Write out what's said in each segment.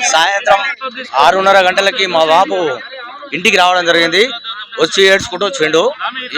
సాయంత్రం ఆరున్నర గంటలకి మా బాబు ఇంటికి రావడం జరిగింది. వచ్చి ఏడ్చుకుంటూ వచ్చిండు.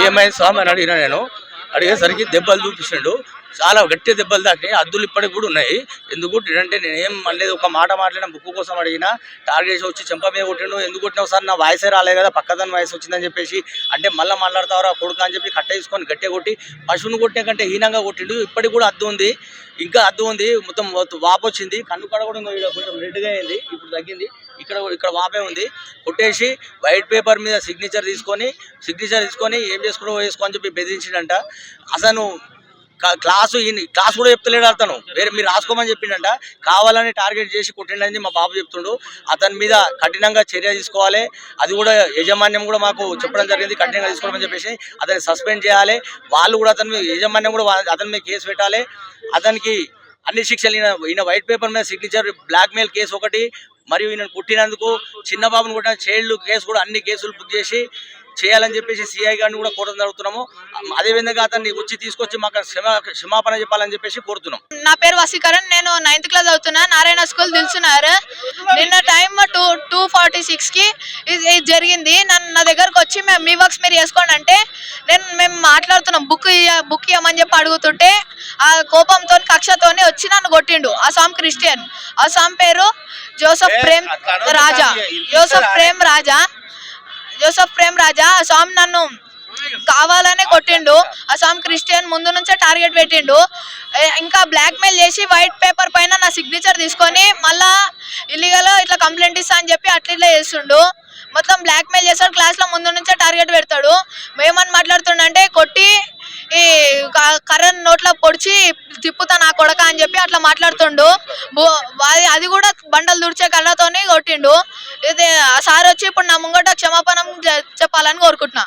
ఏమైంది స్వామి అని అడిగిన నేను. అడిగేసరికి దెబ్బలు చూపించిండు. చాలా గట్టి దెబ్బలు తాకి అద్దులు ఇప్పటికి కూడా ఉన్నాయి. ఎందుకు అంటే నేను ఏం అనలేదు ఒక మాట మాట్లాడిన బుక్ కోసం అడిగినా టార్గెట్ వచ్చి చెంప మీద కొట్టిండు ఎందుకు కొట్టినావు సార్ నా వాయిసే రాలేదు కదా పక్కదాని వాయిస్ వచ్చిందని చెప్పేసి అంటే మళ్ళీ మాట్లాడతావరా కొడుకు అని చెప్పి కట్ట తీసుకొని గట్టిగా కొట్టి పశువుని కొట్టిన కంటే హీనంగా కొట్టిండు ఇప్పటికి కూడా అద్దు ఉంది. ఇంకా అద్దు ఉంది మొత్తం వాపు వచ్చింది కన్ను కడ కూడా కొంచెం రెడ్గా అయింది ఇప్పుడు తగ్గింది ఇక్కడ కూడా- ఇక్కడ వాపే ఉంది. కొట్టేసి వైట్ పేపర్ మీద సిగ్నేచర్ తీసుకొని సిగ్నేచర్ తీసుకొని ఏం చేసుకోవడం వేసుకో అని చెప్పి బెదిరించిండంట. అసలు క్లాసు ఈయన- క్లాస్ కూడా చెప్తలేడు అతను. వేరే మీరు రాసుకోమని చెప్పిండంట. కావాలని టార్గెట్ చేసి కొట్టిండని మా బాబు చెప్తుండు. అతని మీద కఠినంగా చర్య తీసుకోవాలి. అది కూడా యజమాన్యం కూడా మాకు చెప్పడం జరిగింది. కఠినంగా తీసుకోవడం చెప్పేసి అతన్ని సస్పెండ్ చేయాలి. వాళ్ళు కూడా అతని మీద యజమాన్యం కూడా అతని మీద కేసు పెట్టాలి. అతనికి అన్ని శిక్షలు ఈయన ఈయన వైట్ పేపర్ మీద సిగ్నేచర్ బ్లాక్మెయిల్ కేసు ఒకటి. మరియు ఈయన కుట్టినందుకు చిన్న బాబును కొట్టిన చైల్డ్ కేసు కూడా అన్ని కేసులు బుక్ చేసి చేయాలని చెప్పేసి సిఐ గారిని కూడా కోరడం జరుగుతున్నాము. అదేవిధంగా అతన్ని వచ్చి తీసుకొచ్చి మాకు క్షమా క్షమాపణ చెప్పాలని చెప్పేసి కోరుతున్నాం. నా పేరు వసీకరణ్ నేను నైన్త్ క్లాస్ అవుతున్నా నారాయణ స్కూల్ దిల్సున్నారు నిన్న టైం టూ టూ ఫార్టీ సిక్స్కి ఇది జరిగింది. నన్ను నా దగ్గరకు వచ్చి మేము మీ వర్క్స్ మీరు చేసుకోండి అంటే నేను మేము మాట్లాడుతున్నాం. బుక్ బుక్ ఇవ్వమని చెప్పి అడుగుతుంటే ఆ కోపంతో కక్షతోని వచ్చి నన్ను కొట్టిండు. ఆ సామ్ క్రిస్టియన్. ఆ సామ్ పేరు Joseph Prem Raja. Joseph Prem Raja. Joseph Prem Raja ఆ స్వామి నన్ను కావాలనే కొట్టిండు. ఆ స్వామి క్రిస్టియన్ ముందు నుంచే టార్గెట్ పెట్టిండు. ఇంకా బ్లాక్ మెయిల్ చేసి వైట్ పేపర్ పైన నా సిగ్నేచర్ తీసుకొని మళ్ళా ఇల్లీగల్ ఇట్లా కంప్లైంట్ ఇస్తా అని చెప్పి అట్లా ఇట్లా చేస్తుండు. మొత్తం బ్లాక్ మెయిల్ చేస్తాడు క్లాస్లో ముందు నుంచే టార్గెట్ పెడతాడు. మేమని మాట్లాడుతుండంటే కొట్టి ఈ కరెంట్ నోట్లో పొడిచి తిప్పుతా నా కొడక అని చెప్పి అట్లా మాట్లాడుతుండు. బో- అది అది కూడా బండలు దుడిచే కళ్ళతోని కొట్టిండు. ఆ సార్ వచ్చి ఇప్పుడు నా ముంగట క్షమాపణం చెప్పాలని కోరుకుంటున్నా.